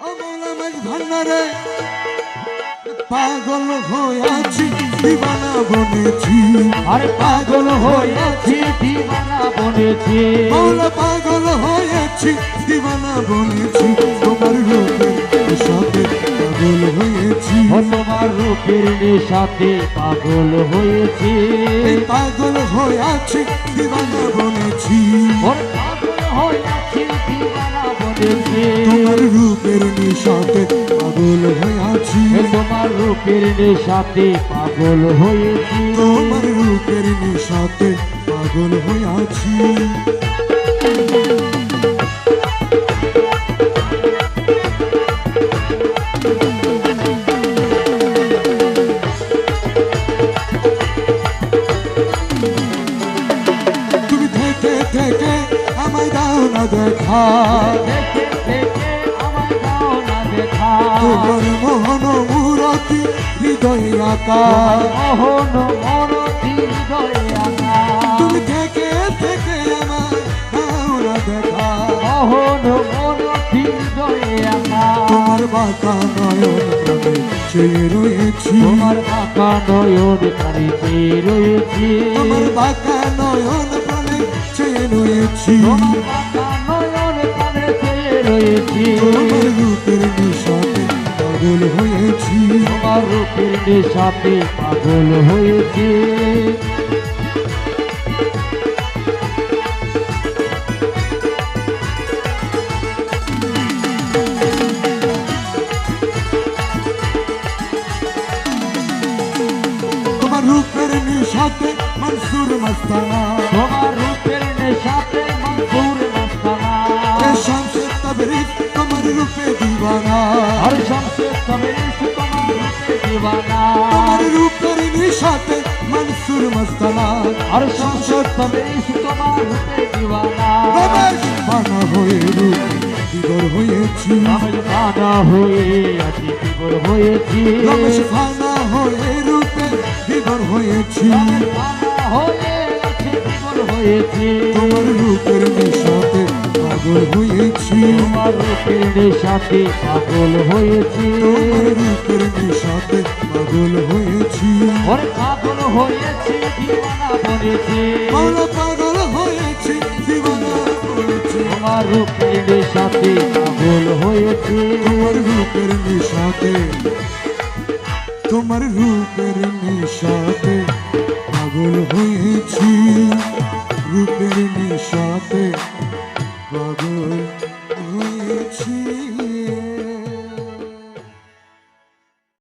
ভান্ডারে। পাগল হয়েছি দিবানা বনেছি। আরে পাগল হয়েছি দিবানা বনেছি। মৌলা পাগল হয়েছি দিবানা বনেছি। তোমার রূপের সাথে পাগল হয়েছি। তোমার রূপের নেশাতে পাগল হয়েছি। পাগল হয়েছি দিবানা বনেছি। পাগল হয়েছি দিবানা তোমার রূপের নিশাতে পাগল হয়েছি। তোমার রূপের নেশাতে পাগল হয়েছি। তোমার রূপের নিশাতে পাগল হয়েছি। দাও না দেখা। আমার তোমার মোহন মূরতি হৃদয়ে আকা। মোহন হৃদয়ে আকা। তুমি থেকে থেকে দাও না দেখা। মোহন হৃদয়ে আকা। তোমার বাঁকা নয়ন চেয়ে রয়েছি। তোমার আকা নয়ন রয়েছি। তোমার বাঁকা নয়ন প্রাণে চেয়ে রয়েছি তোমার রূপের নিশাতে পাগল হয়েছি তোমার রূপের নেশাতে পাগল হয়েছি তোমার রূপের নিশাতে মনসুর মস্তানা। তোমার দিবানা। আর শামসে তবরিজ তোমার রূপে দিওয়ানা তোমার রূপের নিশাতে মনসুর মস্তানা। আর শামসে তবরিজ তোমার রূপে দিওয়ানা রমেশ বানা হয়ে রূপ বিদর হয়েছি। আমি বানা হয়ে আছি বিবর হয়েছি। রমেশ ফানা হয়ে রূপে বিদর হয়েছি। হয়ে আছি বিবর হয়েছি। তোমার রূপের নিশাতে পাগল হয়েছি তোমার রূপের সাথে পাগল হয়েছি। তোমার রূপের সাথে পাগল হয়েছি। ওরে পাগল হয়েছি দিওয়ানা বলেছি ওরে পাগল হয়েছি দিওয়ানা বলেছি তোমার সাথে পাগল হয়েছি। তোমার সাথে তোমার রূপের সাথে পাগল হয়েছি